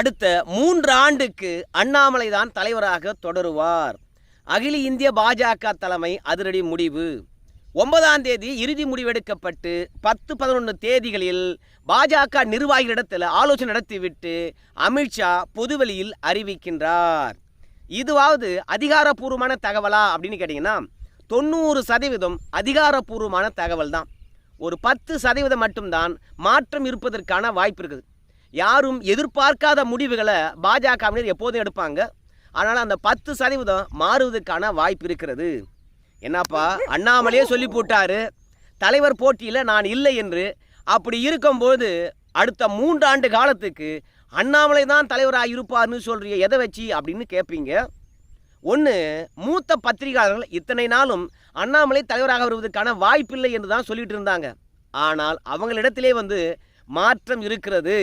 அடுத்த மூன்று ஆண்டுக்கு அண்ணாமலை தான் தலைவராக தொடருவார். அகில இந்திய பாஜக தலைமை அதிரடி முடிவு. ஒன்பதாம் தேதி இறுதி முடிவெடுக்கப்பட்டு பத்து பதினொன்று தேதிகளில் பாஜக நிர்வாகிகளிடத்தில் ஆலோசனை நடத்திவிட்டு அமித்ஷா பொதுவெளியில் அறிவிக்கின்றார். இதுவாவது அதிகாரப்பூர்வமான தகவலா அப்படின்னு கேட்டிங்கன்னா தொண்ணூறு சதவீதம் அதிகாரப்பூர்வமான தகவல் தான். ஒரு பத்து சதவீதம் மட்டும்தான் மாற்றம் இருப்பதற்கான வாய்ப்பு இருக்குது. யாரும் எதிர்பார்க்காத முடிவுகளை பாஜகவினர் எப்போதும் எடுப்பாங்க. ஆனால் அந்த பத்து சதவீதம் மாறுவதற்கான வாய்ப்பு இருக்கிறது. என்னப்பா? அண்ணாமலையே சொல்லி போட்டாரு. தலைவர் போட்டியில் நான் இல்லை என்று. அப்படி இருக்கும்போது அடுத்த மூன்று ஆண்டு காலத்துக்கு அண்ணாமலை தான் தலைவராக இருப்பார்னு சொல்றிய எதை வச்சு அப்படின்னு கேட்பீங்க ஒன்று மூத்த பத்திரிகையாளர்கள் இத்தனை நாளும் அண்ணாமலை தலைவராக வருவதற்கான வாய்ப்பில்லை என்று தான் சொல்லிட்டு இருந்தாங்க. ஆனால் அவங்களிடத்திலே வந்து மாற்றம் இருக்கிறது.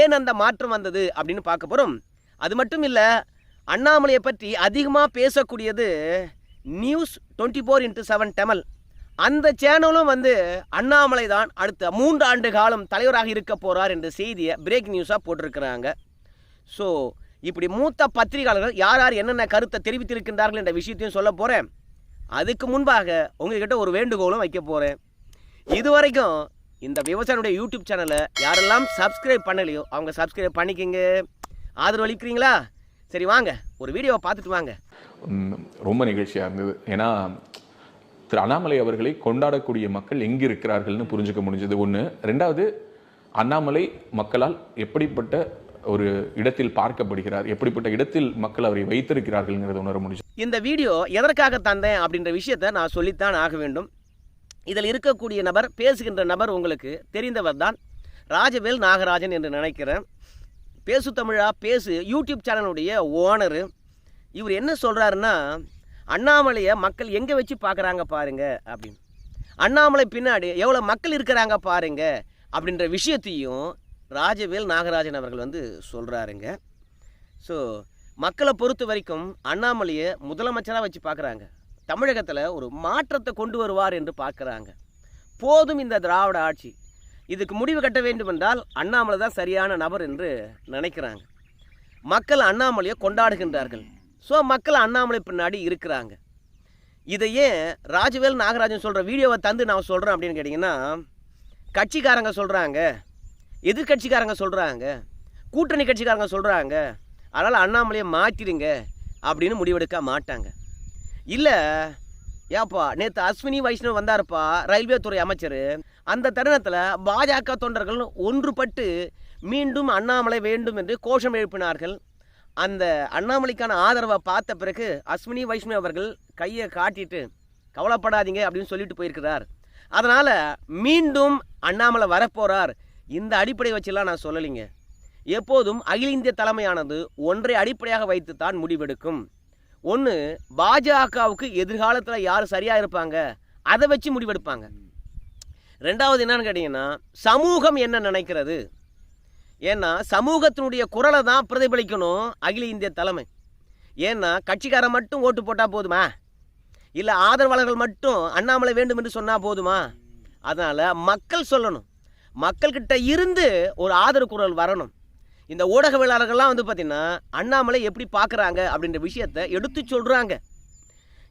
ஏன் அந்த மாற்றம் வந்தது அப்படின்னு பார்க்க போகிறோம் அது மட்டும் இல்லை அண்ணாமலையை பற்றி அதிகமாக பேசக்கூடியது news twenty four into seven Tamil அந்த சேனலும் வந்து அண்ணாமலை தான் அடுத்த மூன்று ஆண்டு காலம் தலைவராக இருக்க போகிறார் என்ற செய்தியை பிரேக் நியூஸாக போட்டிருக்கிறாங்க. ஸோ இப்படி மூத்த பத்திரிகையாளர்கள் யார் யார் என்னென்ன கருத்தை தெரிவித்திருக்கின்றார்கள் என்ற விஷயத்தையும் சொல்ல போகிறேன் அதுக்கு முன்பாக உங்ககிட்ட ஒரு வேண்டுகோளும் வைக்க போகிறேன் இதுவரைக்கும் இந்த விவசாயினுடைய யூடியூப் சேனலை யாரெல்லாம் சப்ஸ்கிரைப் பண்ணலையோ அவங்க சப்ஸ்கிரைப் பண்ணிக்கங்க. ஆதரவு அளிக்கிறீங்களா? சரி வாங்க. ஒரு வீடியோவை பார்த்துட்டு வாங்க. ரொம்ப நிகழ்ச்சியாக இருந்தது. ஏன்னா திரு அண்ணாமலை அவர்களை கொண்டாடக்கூடிய மக்கள் எங்கே இருக்கிறார்கள்னு புரிஞ்சுக்க முடிஞ்சது. ஒன்று ரெண்டாவது அண்ணாமலை மக்களால் எப்படிப்பட்ட ஒரு இடத்தில் பார்க்கப்படுகிறார்? எப்படிப்பட்ட இடத்தில் மக்கள் அவரை வைத்திருக்கிறார்கள்ங்கிறத உணர முடிஞ்சது. இந்த வீடியோ எதற்காக தந்தேன் அப்படின்ற விஷயத்தை நான் சொல்லித்தான் ஆக வேண்டும். இதில் இருக்கக்கூடிய நபர் பேசுகின்ற நபர் உங்களுக்கு தெரிந்தவர் தான் ராஜவேல் நாகராஜன் என்று நினைக்கிறேன். பேசு தமிழா பேசு. யூடியூப் சேனலுடைய ஓனரு. இவர் என்ன சொல்கிறாருன்னா அண்ணாமலையை மக்கள் எங்கே வச்சு பார்க்குறாங்க பாருங்க அப்படின்னு. அண்ணாமலை பின்னாடி எவ்வளோ மக்கள் இருக்கிறாங்க பாருங்க அப்படின்ற விஷயத்தையும் ராஜவேல் நாகராஜன் அவர்கள் வந்து சொல்கிறாருங்க ஸோ மக்களை பொறுத்த வரைக்கும் அண்ணாமலையை முதலமைச்சராக வச்சு பார்க்குறாங்க. தமிழகத்தில் ஒரு மாற்றத்தை கொண்டு வருவார் என்று பார்க்குறாங்க. போதும் இந்த திராவிட ஆட்சி. இதுக்கு முடிவு கட்ட வேண்டும் என்றால் அண்ணாமலை தான் சரியான நபர் என்று நினைக்கிறாங்க. மக்கள் அண்ணாமலையை கொண்டாடுகின்றார்கள். ஸோ மக்கள் அண்ணாமலை பின்னாடி இருக்கிறாங்க. இதை ஏன் ராஜவேல் நாகராஜன் சொல்கிற வீடியோவை தந்து நான் சொல்கிறேன் அப்படின்னு கேட்டிங்கன்னா கட்சிக்காரங்க சொல்கிறாங்க எதிர்கட்சிக்காரங்க சொல்கிறாங்க கூட்டணி கட்சிக்காரங்க சொல்கிறாங்க அதனால் அண்ணாமலையை மாற்றிடுங்க அப்படின்னு முடிவெடுக்க மாட்டாங்க. இல்லை. ஏப்பா நேற்று அஸ்வினி வைஷ்ணவ் வந்தாருப்பா ரயில்வே துறை அமைச்சர். அந்த தருணத்தில் பாஜக தொண்டர்கள் ஒன்றுபட்டு மீண்டும் அண்ணாமலை வேண்டும் என்று கோஷம் எழுப்பினார்கள். அந்த அண்ணாமலைக்கான ஆதரவை பார்த்த பிறகு அஸ்வினி வைஷ்ணவ் அவர்கள் கையை காட்டிட்டு கவலைப்படாதீங்க அப்படின்னு சொல்லிட்டு போயிருக்கிறார். அதனால் மீண்டும் அண்ணாமலை வரப்போகிறார் இந்த அடிப்படை வச்செல்லாம் நான் சொல்லலைங்க. எப்போதும் அகில இந்திய தலைமையானது ஒன்றை அடிப்படையாக வைத்து தான் முடிவெடுக்கும். ஒன்று பாஜகவுக்கு எதிர்காலத்தில் யார் சரியாக இருப்பாங்க? அதை வச்சு முடிவெடுப்பாங்க. ரெண்டாவது என்னன்னு கேட்டிங்கன்னா சமூகம் என்ன நினைக்கிறது? ஏன்னா சமூகத்தினுடைய குரலை தான் பிரதிபலிக்கணும் அகில இந்திய தலைமை. ஏன்னா கட்சிக்காரன் மட்டும் ஓட்டு போட்டால் போதுமா? இல்லை ஆதரவாளர்கள் மட்டும் அண்ணாமலை வேண்டும் என்று சொன்னால் போதுமா? அதனால் மக்கள் சொல்லணும். மக்கள்கிட்ட இருந்து ஒரு ஆதரவு குரல் வரணும். இந்த ஊடகவியலாளர்கள்லாம் வந்து பார்த்திங்கன்னா அண்ணாமலை எப்படி பார்க்குறாங்க அப்படின்ற விஷயத்த எடுத்து சொல்கிறாங்க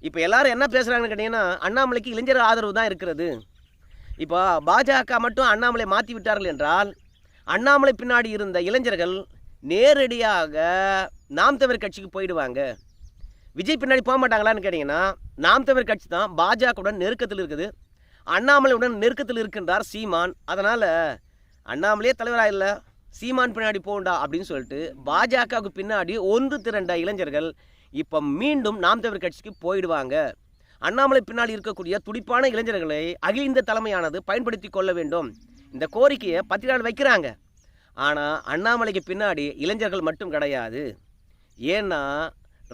இப்போ எல்லாரும் என்ன பேசுகிறாங்கன்னு கேட்டிங்கன்னா அண்ணாமலைக்கு இளைஞர் ஆதரவு தான் இருக்கிறது. இப்போ பாஜக மட்டும் அண்ணாமலை மாற்றி விட்டார்கள் என்றால் அண்ணாமலை பின்னாடி இருந்த இளைஞர்கள் நேரடியாக நாம் தமிழர் கட்சிக்கு போயிடுவாங்க. விஜய் பின்னாடி போக மாட்டாங்களான்னு கேட்டிங்கன்னா நாம் தமிழர் கட்சி தான் பாஜகவுடன் நெருக்கத்தில் இருக்குது. அண்ணாமலையுடன் நெருக்கத்தில் இருக்கின்றார் சீமான். அதனால் அண்ணாமலையே தலைவராக இல்லை சீமான் பின்னாடி போண்டா அப்படின்னு சொல்லிட்டு பாஜகவுக்கு பின்னாடி ஒன்று திரண்ட இளைஞர்கள் இப்போ மீண்டும் நாம் தமிழர் கட்சிக்கு போயிடுவாங்க. அண்ணாமலை பின்னாடி இருக்கக்கூடிய துடிப்பான இளைஞர்களை அகில இந்த தலைமையானது பயன்படுத்தி கொள்ள வேண்டும். இந்த கோரிக்கையை பத்திரிகையாளர் வைக்கிறாங்க. ஆனால் அண்ணாமலைக்கு பின்னாடி இளைஞர்கள் மட்டும் கிடையாது. ஏன்னா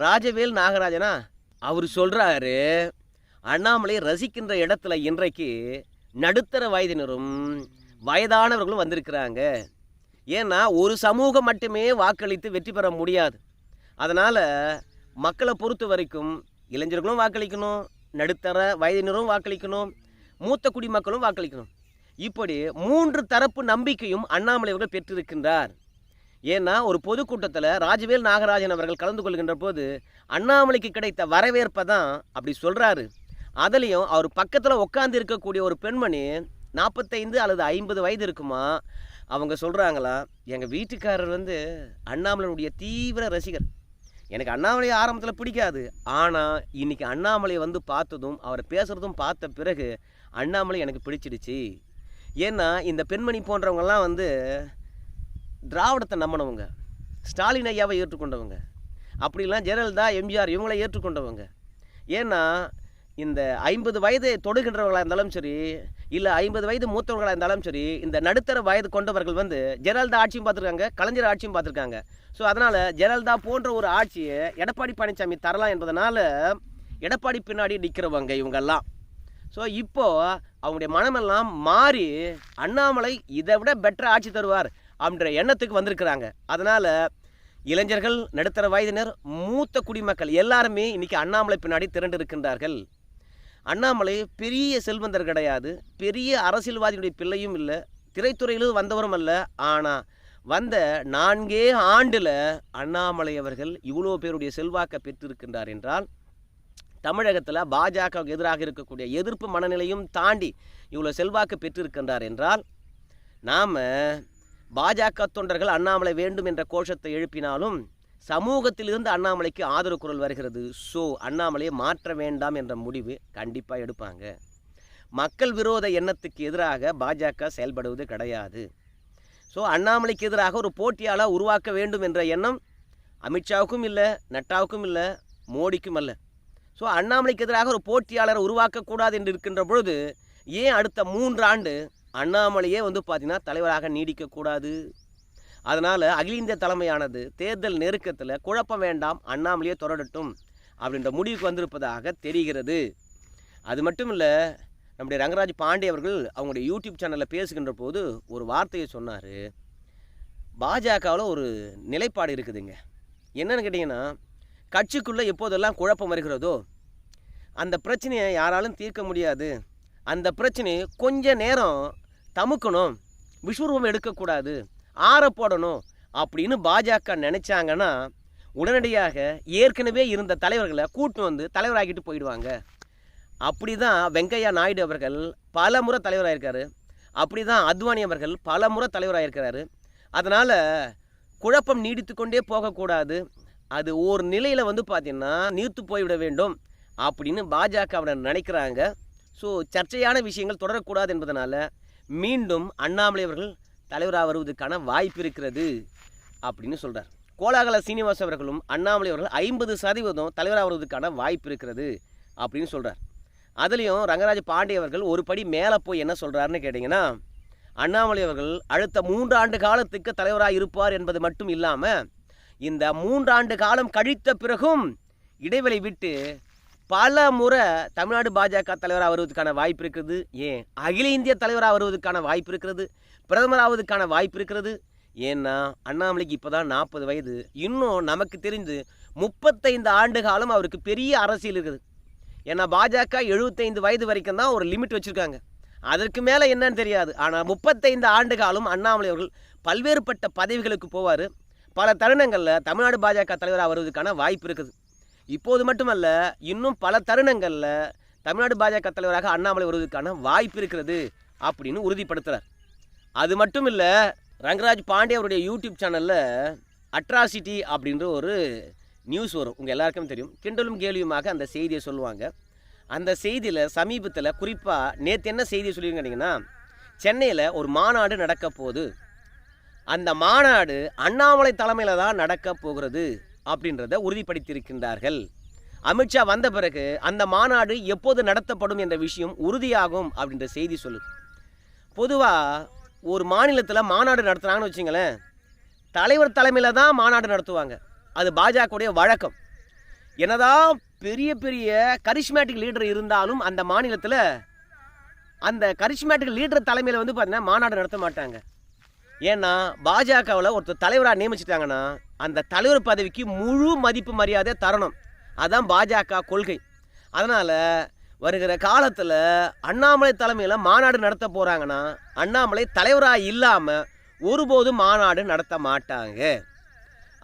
ராஜவேல் நாகராஜனா அவர் சொல்கிறாரு அண்ணாமலை ரசிக்கின்ற இடத்துல இன்றைக்கு நடுத்தர வயதினரும் வயதானவர்களும் வந்திருக்கிறாங்க. ஏன்னா ஒரு சமூகம் மட்டுமே வாக்களித்து வெற்றி பெற முடியாது. அதனால் மக்களை பொறுத்த வரைக்கும் இளைஞர்களும் வாக்களிக்கணும் நடுத்தர வயதினரும் வாக்களிக்கணும் மூத்த குடிமக்களும் வாக்களிக்கணும். இப்படி மூன்று தரப்பு நம்பிக்கையும் அண்ணாமலை அவர்கள் பெற்றிருக்கின்றார். ஏன்னா ஒரு பொதுக்கூட்டத்தில் ராஜவேல் நாகராஜன் அவர்கள் கலந்து கொள்கின்ற போது அண்ணாமலைக்கு கிடைத்த வரவேற்பை தான் அப்படி சொல்கிறாரு அதுலேயும் அவர் பக்கத்தில் உட்காந்து இருக்கக்கூடிய ஒரு பெண்மணி நாற்பத்தைந்து அல்லது ஐம்பது வயது இருக்குமா அவங்க சொல்கிறாங்களா எங்கள் வீட்டுக்காரர் வந்து அண்ணாமலையுடைய தீவிர ரசிகர். எனக்கு அண்ணாமலையை ஆரம்பத்தில் பிடிக்காது. ஆனால் இன்னைக்கு அண்ணாமலையை வந்து பார்த்ததும் அவர் பேசுகிறதும் பார்த்த பிறகு அண்ணாமலை எனக்கு பிடிச்சிடுச்சு. ஏன்னா இந்த பெண்மணி போன்றவங்கெல்லாம் வந்து திராவிடத்தை நம்பினவங்க. ஸ்டாலின் ஐயாவை ஏற்றுக்கொண்டவங்க. அப்படிலாம் ஜெயலலிதா எம்ஜிஆர் இவங்களை ஏற்றுக்கொண்டவங்க. ஏன்னா இந்த ஐம்பது வயது தொடுகின்றவர்களாக இருந்தாலும் சரி இல்லை ஐம்பது வயது மூத்தவர்களாக இருந்தாலும் சரி இந்த நடுத்தர வயது கொண்டவர்கள் வந்து ஜெயலலிதா ஆட்சியும் பார்த்துருக்காங்க கலைஞர் ஆட்சியும் பார்த்துருக்காங்க. ஸோ அதனால் ஜெயலலிதா போன்ற ஒரு ஆட்சியை எடப்பாடி பழனிசாமி தரலாம் என்பதனால் எடப்பாடி பின்னாடி நிற்கிறவங்க இவங்கெல்லாம். ஸோ இப்போ அவங்களுடைய மனமெல்லாம் மாறி அண்ணாமலை இதை விட பெட்டர் ஆட்சி தருவார் அப்படின்ற எண்ணத்துக்கு வந்திருக்கிறாங்க. அதனால் இளைஞர்கள் நடுத்தர வயதினர் மூத்த குடிமக்கள் எல்லாருமே இன்றைக்கி அண்ணாமலை பின்னாடி திரண்டு இருக்கின்றார்கள் அண்ணாமலை பெரிய செல்வந்தர் கிடையாது. பெரிய அரசியல்வாதியுடைய பிள்ளையும் இல்லை. திரைத்துறையிலும் வந்தவரும் அல்ல. ஆனால் வந்த நான்கே ஆண்டில் அண்ணாமலை அவர்கள் இவ்வளோ பேருடைய செல்வாக்கை பெற்றிருக்கின்றார் என்றால் தமிழகத்தில் பாஜகவுக்கு எதிராக இருக்கக்கூடிய எதிர்ப்பு மனநிலையும் தாண்டி இவ்வளோ செல்வாக்கு பெற்றிருக்கின்றார் என்றால் நாம் பாஜக தொண்டர்கள் அண்ணாமலை வேண்டும் என்ற கோஷத்தை எழுப்பினாலும் சமூகத்திலிருந்து அண்ணாமலைக்கு ஆதரவு குரல் வருகிறது. ஸோ அண்ணாமலையை மாற்ற வேண்டாம் என்ற முடிவு கண்டிப்பாக எடுப்பாங்க. மக்கள் விரோத எண்ணத்துக்கு எதிராக பாஜக செயல்படுவது கிடையாது. ஸோ அண்ணாமலைக்கு எதிராக ஒரு போட்டியாளர் உருவாக்க வேண்டும் என்ற எண்ணம் அமித்ஷாவுக்கும் இல்லை நட்டாவுக்கும் இல்லை மோடிக்கும் அல்ல. ஸோ அண்ணாமலைக்கு எதிராக ஒரு போட்டியாளரை உருவாக்கக்கூடாது என்று இருக்கின்ற பொழுது ஏன் அடுத்த மூன்று ஆண்டு அண்ணாமலையே வந்து பார்த்திங்கன்னா தலைவராக நீடிக்கக்கூடாது அதனால் அகில இந்திய தலைமையானது தேர்தல் நெருக்கத்தில் குழப்பம் வேண்டாம் அண்ணாமலையே தொடரட்டும் அப்படின்ற முடிவுக்கு வந்திருப்பதாக தெரிகிறது. அது மட்டும் இல்லை நம்முடைய ரங்கராஜ் பாண்டே அவர்கள் அவங்களுடைய யூடியூப் சேனலில் பேசுகின்ற போது ஒரு வார்த்தையை சொன்னார். பாஜகவில் ஒரு நிலைப்பாடு இருக்குதுங்க. என்னென்னு கேட்டிங்கன்னா கட்சிக்குள்ளே எப்போதெல்லாம் குழப்பம் வருகிறதோ அந்த பிரச்சனையை யாராலும் தீர்க்க முடியாது. அந்த பிரச்சனையை கொஞ்ச நேரம் தமுக்கணும் விஸ்வரூபம் எடுக்கக்கூடாது. ஆற போடணும் அப்படின்னு பாஜக நினச்சாங்கன்னா உடனடியாக ஏற்கனவே இருந்த தலைவர்களை கூட்டு வந்து தலைவராகிட்டு போயிடுவாங்க. அப்படி தான் வெங்கையா நாயுடு அவர்கள் பல முறை தலைவராயிருக்காரு. அப்படி தான் அத்வானி அவர்கள் பல முறை தலைவராயிருக்கிறாரு. அதனால் குழப்பம் நீடித்து கொண்டே போகக்கூடாது. அது ஒரு நிலையில் வந்து பார்த்திங்கன்னா நீர்த்து போய்விட வேண்டும் அப்படின்னு பாஜகவினர் நினைக்கிறாங்க. ஸோ சர்ச்சையான விஷயங்கள் தொடரக்கூடாது என்பதனால மீண்டும் அண்ணாமலை அவர்கள் தலைவராக வருவதற்கான வாய்ப்பு இருக்கிறது அப்படின்னு சொல்கிறார் கோலாகல சீனிவாஸ் அவர்களும் அண்ணாமலை அவர்கள் ஐம்பது சதவீதம் தலைவராக வருவதற்கான வாய்ப்பு இருக்கிறது அப்படின்னு சொல்கிறார் அதுலேயும் ரங்கராஜ பாண்டிய அவர்கள் ஒரு படி மேலே போய் என்ன சொல்கிறாருன்னு கேட்டிங்கன்னா அண்ணாமலை அவர்கள் அடுத்த மூன்றாண்டு காலத்துக்கு தலைவராக இருப்பார் என்பது மட்டும் இல்லாமல் இந்த மூன்றாண்டு காலம் கழித்த பிறகும் இடைவெளி விட்டு பல முறை தமிழ்நாடு பாஜக தலைவராக வருவதற்கான வாய்ப்பு இருக்கிறது ஏன்? அகில இந்திய தலைவராக வருவதற்கான வாய்ப்பு இருக்கிறது. பிரதமராவதுக்கான வாய்ப்பு இருக்கிறது. ஏன்னா அண்ணாமலைக்கு இப்போ தான் நாற்பது வயது. இன்னும் நமக்கு தெரிந்து முப்பத்தைந்து ஆண்டு காலம் அவருக்கு பெரிய அரசியல் இருக்குது. ஏன்னா பாஜக எழுபத்தைந்து வயது வரைக்கும் தான் ஒரு லிமிட் வச்சுருக்காங்க. அதற்கு மேலே என்னன்னு தெரியாது. ஆனால் முப்பத்தைந்து ஆண்டு காலம் அண்ணாமலை அவர்கள் பல்வேறுபட்ட பதவிகளுக்கு போவார். பல தருணங்களில் தமிழ்நாடு பாஜக தலைவராக வருவதற்கான வாய்ப்பு இருக்குது. இப்போது மட்டுமல்ல இன்னும் பல தருணங்களில் தமிழ்நாடு பாஜக தலைவராக அண்ணாமலை வருவதற்கான வாய்ப்பு இருக்கிறது அப்படின்னு உறுதிப்படுத்துகிறார் அது மட்டும் இல்லை ரங்கராஜ் பாண்டே அவருடைய யூடியூப் சேனலில் அட்ராசிட்டி அப்படின்ற ஒரு நியூஸ் வரும். உங்கள் எல்லாருக்கும் தெரியும். கிண்டலும் கேள்வியுமாக அந்த செய்தியை சொல்லுவாங்க. அந்த செய்தியில் சமீபத்தில் குறிப்பாக நேற்று என்ன செய்தியை சொல்லியிருக்கீங்கன்னா கேட்டிங்கன்னா சென்னையில் ஒரு மாநாடு நடக்க போகுது. அந்த மாநாடு அண்ணாமலை தலைமையில் தான் நடக்க போகிறது அப்படின்றத உறுதிப்படுத்தியிருக்கின்றார்கள். அமித்ஷா வந்த பிறகு அந்த மாநாடு எப்போது நடத்தப்படும் என்ற விஷயம் உறுதியாகும் அப்படின்ற செய்தி சொல்லுது. பொதுவாக ஒரு மாநிலத்தில் மாநாடு நடத்துகிறாங்கன்னு வச்சுங்களேன் தலைவர் தலைமையில் தான் மாநாடு நடத்துவாங்க. அது பாஜகவுடைய வழக்கம். என்னதான் பெரிய பெரிய கரிஷ்மேட்டிக் லீடர் இருந்தாலும் அந்த மாநிலத்தில் அந்த கரிஷ்மேட்டிக் லீடர் தலைமையில் வந்து பார்த்தீங்கன்னா மாநாடு நடத்த மாட்டாங்க. ஏன்னா பாஜகவில் ஒருத்தர் தலைவராக நியமிச்சிட்டாங்கன்னா அந்த தலைவர் பதவிக்கு முழு மதிப்பு மரியாதை தரணும். அதுதான் பாஜக கொள்கை. அதனால் வருகிற காலத்தில் அண்ணாமலை தலைமையில் மாநாடு நடத்த போகிறாங்கன்னா அண்ணாமலை தலைவராக இல்லாமல் ஒருபோதும் மாநாடு நடத்த மாட்டாங்க.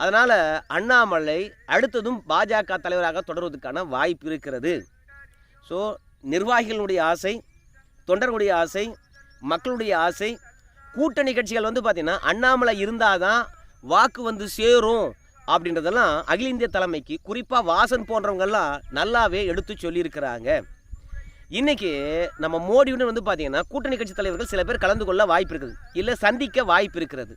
அதனால் அண்ணாமலை அடுத்ததும் பாஜக தலைவராக தொடர்வதற்கான வாய்ப்பு இருக்கிறது. ஸோ நிர்வாகிகளுடைய ஆசை தொண்டர்களுடைய ஆசை மக்களுடைய ஆசை கூட்டணி கட்சிகள் வந்து பார்த்திங்கன்னா அண்ணாமலை இருந்தால் தான் வாக்கு வந்து சேரும் அப்படின்றதெல்லாம் அகில இந்திய தலைமைக்கு குறிப்பாக வாசன் போன்றவங்கெல்லாம் நல்லாவே எடுத்து சொல்லியிருக்கிறாங்க. இன்னைக்கு நம்ம மோடியுடன் வந்து பார்த்தீங்கன்னா கூட்டணி கட்சி தலைவர்கள் சில பேர் கலந்து கொள்ள வாய்ப்பு இருக்குது. இல்லை சந்திக்க வாய்ப்பு இருக்கிறது.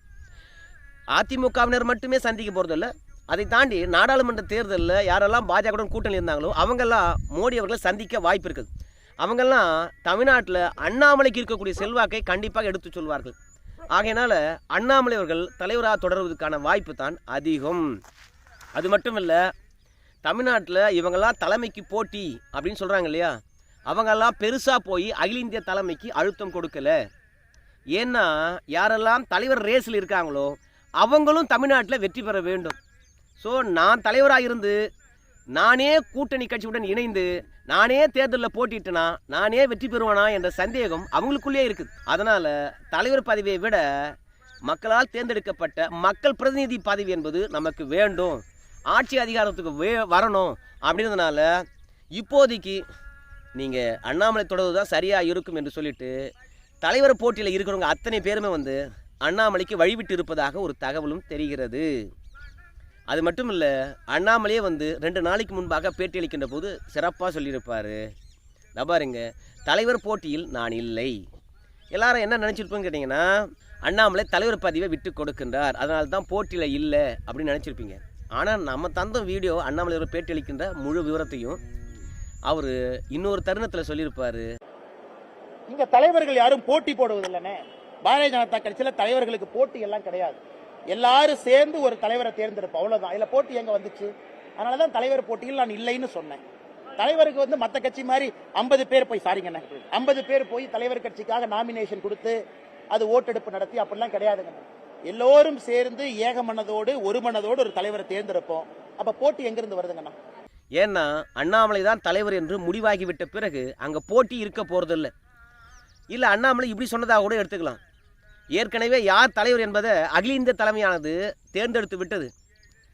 அதிமுகவினர் மட்டுமே சந்திக்க போகிறதில்ல அதை தாண்டி நாடாளுமன்ற தேர்தலில் யாரெல்லாம் பாஜகவுடன் கூட்டணி இருந்தாங்களோ அவங்கெல்லாம் மோடி அவர்களை சந்திக்க வாய்ப்பு இருக்குது. அவங்கெல்லாம் தமிழ்நாட்டில் அண்ணாமலைக்கு இருக்கக்கூடிய செல்வாக்கை கண்டிப்பாக எடுத்து சொல்வார்கள். ஆகையினால அண்ணாமலை அவர்கள் தலைவராக தொடர்வதற்கான வாய்ப்பு தான் அதிகம். அது மட்டும் இல்லை தமிழ்நாட்டில் இவங்கெல்லாம் தலைமைக்கு போட்டி அப்படின்னு சொல்கிறாங்க இல்லையா? அவங்கெல்லாம் பெருசாக போய் அகில இந்திய தலைமைக்கு அழுத்தம் கொடுக்கல. ஏன்னா யாரெல்லாம் தலைவர் ரேஸில் இருக்காங்களோ அவங்களும் தமிழ்நாட்டில் வெற்றி பெற வேண்டும். ஸோ நான் தலைவராக இருந்து நானே கூட்டணி கட்சியுடன் இணைந்து நானே தேர்தலில் போட்டிட்டேனா நானே வெற்றி பெறுவேனா என்ற சந்தேகம் அவங்களுக்குள்ளே இருக்குது. அதனால் தலைவர் பதவியை விட மக்களால் தேர்ந்தெடுக்கப்பட்ட மக்கள் பிரதிநிதி பதவி என்பது நமக்கு வேண்டும். ஆட்சி அதிகாரத்துக்கு வே வரணும். அப்படின்றதுனால இப்போதைக்கு நீங்கள் அண்ணாமலை தொடர்பு தான் சரியாக இருக்கும் என்று சொல்லிட்டு தலைவர் போட்டியில் இருக்கிறவங்க அத்தனை பேருமே வந்து அண்ணாமலைக்கு வழிவிட்டு இருப்பதாக ஒரு தகவலும் தெரிகிறது. அது மட்டும் இல்லை அண்ணாமலையே வந்து ரெண்டு நாளைக்கு முன்பாக பேட்டியளிக்கின்ற போது சிறப்பாக சொல்லியிருப்பார். பாருங்க தலைவர் போட்டியில் நான் இல்லை. எல்லாரும் என்ன நினச்சிருப்போன்னு கேட்டிங்கன்னா அண்ணாமலை தலைவர் பதவியை விட்டு கொடுக்கின்றார். அதனால தான் போட்டியில் இல்லை அப்படின்னு நினச்சிருப்பீங்க. ஆனால் நம்ம தந்த வீடியோ அண்ணாமலை பேட்டி பேட்டியளிக்கின்ற முழு விவரத்தையும் அவர் இன்னொரு தருணத்தில் சொல்லியிருப்பார். இங்க தலைவர்கள் யாரும் போட்டி போடுவதில்லைனே. பாரதிய ஜனதா கட்சியில தலைவர்களுக்கு போட்டி எல்லாம் கிடையாது. எல்லாரும் சேர்ந்து ஒரு தலைவரை தேர்ந்தெடுப்போம். அவ்வளவுதான். இதுல போட்டி எங்க வந்துச்சு? அதனாலதான் தலைவர் போட்டியில் நான் இல்லைன்னு சொன்னேன். தலைவருக்கு வந்து மத்த கட்சி மாதிரி 50 பேர் போய் சாரிங்கண்ணே 50 பேர் போய் தலைவர் கட்சிக்காக நாமினேஷன் கொடுத்து அது ஓட்டெடுப்பு நடத்தி அப்படிலாம் கிடையாதுங்க. எல்லோரும் சேர்ந்து ஏக மனதோடு ஒரு மனதோடு ஒரு தலைவரை தேர்ந்தெடுப்போம். அப்ப போட்டி எங்கிருந்து வருதுங்கண்ணா? ஏன்னா அண்ணாமலை தான் தலைவர் என்று முடிவாகிவிட்ட பிறகு அங்கே போட்டி இருக்க போகிறதில்ல இல்லை அண்ணாமலை இப்படி சொன்னதாக கூட எடுத்துக்கலாம். ஏற்கனவே யார் தலைவர் என்பதை அகில இந்திய தலைமையானது தேர்ந்தெடுத்து விட்டது.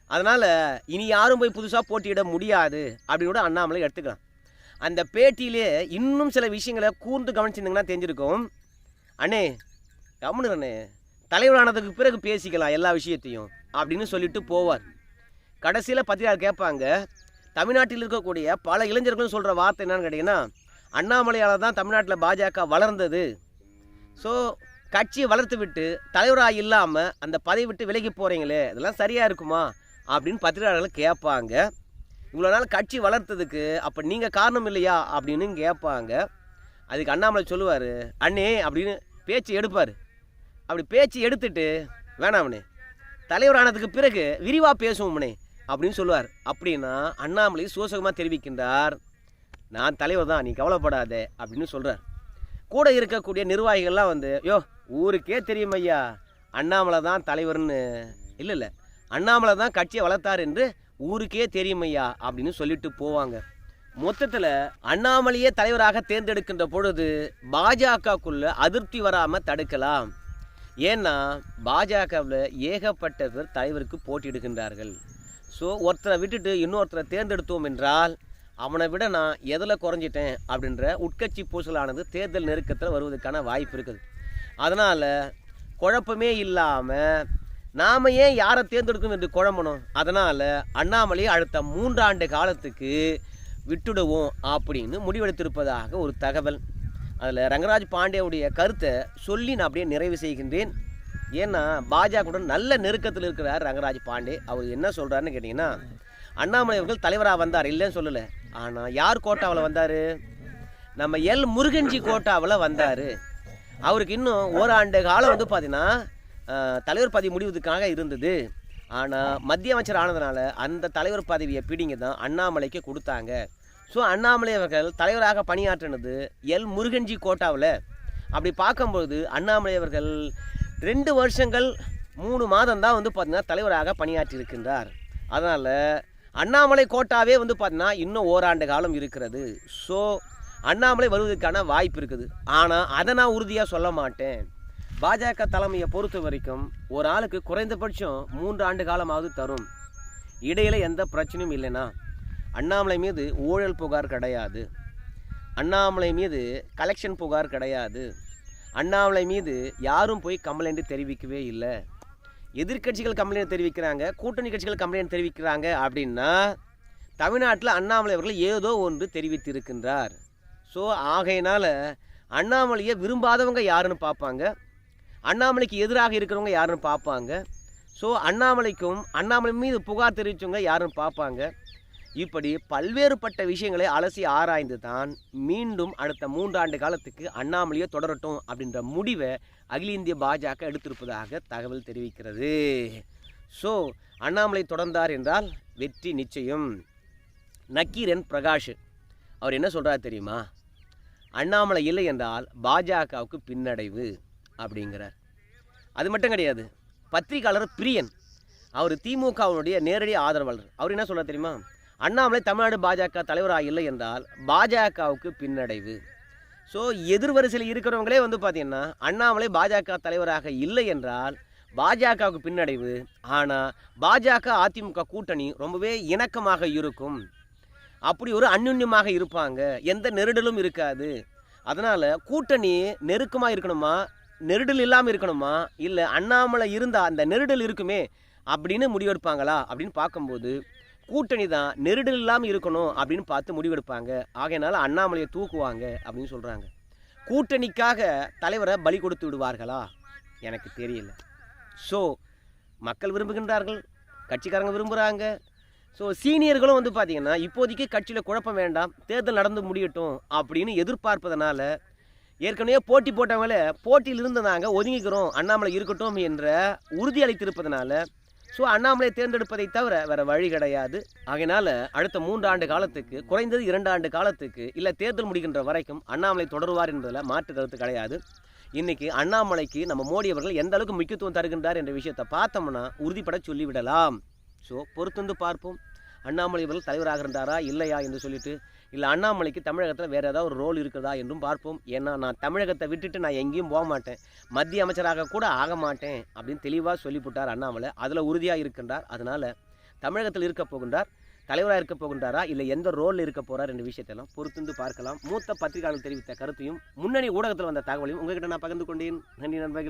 அதனால் இனி யாரும் போய் புதுசாக போட்டியிட முடியாது அப்படின்னு கூட அண்ணாமலை எடுத்துக்கலாம். அந்த பேட்டியிலே இன்னும் சில விஷயங்களை கூர்ந்து கவனிச்சிருந்தீங்கன்னா தெரிஞ்சிருக்கும். அண்ணே கம்முனு தலைவரானதுக்கு பிறகு பேசிக்கலாம் எல்லா விஷயத்தையும் அப்படின்னு சொல்லிட்டு போவார். கடைசியில் பத்திரிகையாளர் கேட்பாங்க தமிழ்நாட்டில் இருக்கக்கூடிய பல இளைஞர்களும் சொல்கிற வார்த்தை என்னன்னு கேட்டிங்கன்னா அண்ணாமலையால் தான் தமிழ்நாட்டில் பாஜக வளர்ந்தது. ஸோ கட்சியை வளர்த்து விட்டு தலைவராக இல்லாமல் அந்த பதவி விட்டு விலகி போகிறீங்களே இதெல்லாம் சரியாக இருக்குமா? அப்படின்னு பத்திரிகையாளர்கள் கேட்பாங்க. இவ்வளோ நாள் கட்சி வளர்த்ததுக்கு அப்போ நீங்கள் காரணம் இல்லையா? அப்படின்னு கேட்பாங்க. அதுக்கு அண்ணாமலை சொல்லுவார் அண்ணே அப்படின்னு பேச்சு எடுப்பார். அப்படி பேச்சு எடுத்துட்டு வேணாம்னே தலைவரானதுக்கு பிறகு விரிவாக பேசுவோம்னே அப்படின்னு சொல்லுவார். அப்படின்னா அண்ணாமலை சூசகமாக தெரிவிக்கின்றார். நான் தலைவர் தான் நீ கவலைப்படாத அப்படின்னு சொல்கிறார் கூட இருக்கக்கூடிய நிர்வாகிகள்லாம் வந்து யோ ஊருக்கே தெரியும் ஐயா அண்ணாமலை தான் தலைவர்னு. இல்லை இல்லை அண்ணாமலை தான் கட்சியை வளர்த்தார் என்று ஊருக்கே தெரியும் ஐயா அப்படின்னு சொல்லிட்டு போவாங்க. மொத்தத்தில் அண்ணாமலையே தலைவராக தேர்ந்தெடுக்கின்ற பொழுது பாஜகக்குள்ள அதிருப்தி வராமல் தடுக்கலாம். ஏன்னா பாஜகவில் ஏகப்பட்ட பேர் தலைவருக்கு போட்டியிடுகின்றார்கள். ஸோ ஒருத்தரை விட்டுட்டு இன்னொருத்தரை தேர்ந்தெடுத்தோம் என்றால் அவனை விட நான் எதில் குறைஞ்சிட்டேன் அப்படின்ற உட்கட்சி பூசலானது தேர்தல் நெருக்கத்தில் வருவதற்கான வாய்ப்பு இருக்குது. அதனால் குழப்பமே இல்லாமல் நாம் ஏன் யாரை தேர்ந்தெடுக்கணும் என்று குழம்பணும்? அதனால் அண்ணாமலையை அடுத்த மூன்றாண்டு காலத்துக்கு விட்டுடுவோம் அப்படின்னு முடிவெடுத்திருப்பதாக ஒரு தகவல். அதில் ரங்கராஜ் பாண்டேவுடைய கருத்தை சொல்லி நான் அப்படியே நிறைவு செய்கின்றேன். ஏன்னா பாஜகவுடன் நல்ல நெருக்கத்தில் இருக்கிறார் ரங்கராஜ் பாண்டே. அவர் என்ன சொல்கிறாருன்னு கேட்டிங்கன்னா அண்ணாமலை அவர்கள் தலைவராக வந்தார் இல்லைன்னு சொல்லலை. ஆனால் யார் கோட்டாவில் வந்தார்? நம்ம எல் முருகன்ஜி கோட்டாவில் வந்தார். அவருக்கு இன்னும் ஓராண்டு காலம் வந்து பார்த்தீங்கன்னா தலைவர் பதவி முடிவதுக்காக இருந்தது. ஆனால் மத்திய அமைச்சர் ஆனதுனால அந்த தலைவர் பதவியை பிடிங்க தான் அண்ணாமலைக்கு கொடுத்தாங்க. ஸோ அண்ணாமலை அவர்கள் தலைவராக பணியாற்றினது எல் முருகன்ஜி கோட்டாவில். அப்படி பார்க்கும்பொழுது அண்ணாமலை அவர்கள் ரெண்டு வருஷங்கள் மூணு மாதம் தான் வந்து பார்த்திங்கன்னா தலைவராக பணியாற்றி இருக்கின்றார் அதனால் அண்ணாமலை கோட்டாவே வந்து பார்த்தீங்கன்னா இன்னும் ஓராண்டு காலம் இருக்கிறது. ஸோ அண்ணாமலை வருவதற்கான வாய்ப்பு இருக்குது. ஆனால் அதை நான் உறுதியாக சொல்ல மாட்டேன். பாஜக தலைமையை பொறுத்த வரைக்கும் ஒரு ஆளுக்கு குறைந்தபட்சம் மூன்று ஆண்டு காலமாவது தரும். இடையில் எந்த பிரச்சனையும் இல்லைன்னா அண்ணாமலை மீது ஊழல் புகார் கிடையாது. அண்ணாமலை மீது கலெக்ஷன் புகார் கிடையாது. அண்ணாமலை மீது யாரும் போய் கம்ப்ளைண்ட் தெரிவிக்கவே இல்லை. எதிர்க்கட்சிகள் கம்ப்ளைண்ட் தெரிவிக்கிறாங்க கூட்டணி கட்சிகள் கம்ப்ளைண்ட் தெரிவிக்கிறாங்க அப்படின்னா தமிழ்நாட்டில் அண்ணாமலை அவர்கள் ஏதோ ஒன்று தெரிவித்திருக்கின்றார். ஸோ ஆகையினால் அண்ணாமலையை விரும்பாதவங்க யாருன்னு பார்ப்பாங்க. அண்ணாமலைக்கு எதிராக இருக்கிறவங்க யாருன்னு பார்ப்பாங்க. ஸோ அண்ணாமலைக்கும் அண்ணாமலை மீது புகார் தெரிவித்தவங்க யாருன்னு பார்ப்பாங்க. இப்படி பல்வேறுபட்ட விஷயங்களை அலசி ஆராய்ந்து தான் மீண்டும் அடுத்த மூன்றாண்டு காலத்துக்கு அண்ணாமலையை தொடரட்டும் அப்படின்ற முடிவை அகில இந்திய பாஜக எடுத்திருப்பதாக தகவல் தெரிவிக்கிறது. ஸோ அண்ணாமலை தொடர்ந்தார் என்றால் வெற்றி நிச்சயம். நக்கீரன் பிரகாஷ் அவர் என்ன சொல்கிறார் தெரியுமா? அண்ணாமலை இல்லை என்றால் பாஜகவுக்கு பின்னடைவு அப்படிங்கிறார். அது மட்டும் கிடையாது பத்திரிகையாளர் பிரியன் அவர் திமுகவுடைய நேரடி ஆதரவாளர். அவர் என்ன சொல்கிறார் தெரியுமா? அண்ணாமலை தமிழ்நாடு பாஜக தலைவராக இல்லை என்றால் பாஜகவுக்கு பின்னடைவு. ஸோ எதிர்வரிசையில் இருக்கிறவங்களே வந்து பார்த்தீங்கன்னா அண்ணாமலை பாஜக தலைவராக இல்லை என்றால் பாஜகவுக்கு பின்னடைவு. ஆனால் பாஜக அதிமுக கூட்டணி ரொம்பவே இணக்கமாக இருக்கும். அப்படி ஒரு அந்யுன்யமாக இருப்பாங்க. எந்த நெருடலும் இருக்காது. அதனால் கூட்டணி நெருக்கமாக இருக்கணுமா? நெருடல் இல்லாமல் இருக்கணுமா? இல்லை அண்ணாமலை இருந்தால் அந்த நெருடல் இருக்குமே அப்படின்னு முடிவெடுப்பாங்களா அப்படின்னு பார்க்கும்போது கூட்டணி தான் நெருடல் இல்லாமல் இருக்கணும் அப்படின்னு பார்த்து முடிவெடுப்பாங்க. ஆகையினால அண்ணாமலையை தூக்குவாங்க அப்படின்னு சொல்கிறாங்க கூட்டணிக்காக தலைவரை பலி கொடுத்து விடுவார்களா? எனக்கு தெரியல. ஸோ மக்கள் விரும்புகின்றார்கள். கட்சிக்காரங்க விரும்புகிறாங்க ஸோ சீனியர்களும் வந்து பார்த்திங்கன்னா இப்போதைக்கு கட்சியில் குழப்பம் வேண்டாம் தேர்தல் நடந்து முடியட்டும் அப்படின்னு எதிர்பார்ப்பதனால ஏற்கனவே போட்டி போட்டவங்கள போட்டியில் இருந்து நாங்கள் ஒதுங்கிக்கிறோம் அண்ணாமலை இருக்கட்டும் என்ற உறுதி அளித்திருப்பதனால ஸோ அண்ணாமலை தேர்ந்தெடுப்பதை தவிர வேற வழி கிடையாது. ஆகையினால அடுத்த மூன்று ஆண்டு காலத்துக்கு குறைந்தது இரண்டு ஆண்டு காலத்துக்கு இல்லை தேர்தல் முடிகின்ற வரைக்கும் அண்ணாமலை தொடருவார் என்பதில் மாற்று கருத்து கிடையாது. இன்னைக்கு அண்ணாமலைக்கு நம்ம மோடி அவர்கள் எந்த அளவுக்கு முக்கியத்துவம் தருகின்றார் என்ற விஷயத்தை பார்த்தோம்னா உறுதிப்பட சொல்லிவிடலாம். ஸோ பொறுத்திருந்து பார்ப்போம். அண்ணாமலை அவர்கள் தலைவராக இருந்தாரா இல்லையா என்று சொல்லிட்டு இல்லை அண்ணாமலைக்கு தமிழகத்தில் வேறு ஏதாவது ஒரு ரோல் இருக்கிறதா என்றும் பார்ப்போம். ஏன்னா நான் தமிழகத்தை விட்டுட்டு நான் எங்கேயும் போக மாட்டேன். மத்திய அமைச்சராக கூட ஆக மாட்டேன் அப்படின்னு தெளிவாக சொல்லிவிட்டார் அண்ணாமலை. அதில் உறுதியாக இருக்கின்றார். அதனால் தமிழகத்தில் இருக்க போகின்றார். தலைவராக இருக்க போகின்றாரா இல்லை எந்த ரோலில் இருக்க போகிறார் என்ற விஷயத்தெல்லாம் பொறுத்திருந்து பார்க்கலாம். மூத்த பத்திரிகையாளர் தெரிவித்த கருத்தையும் முன்னணி ஊடகத்தில் வந்த தகவலையும் உங்ககிட்ட நான் பகிர்ந்து கொண்டேன். நன்றி நண்பர்கள்.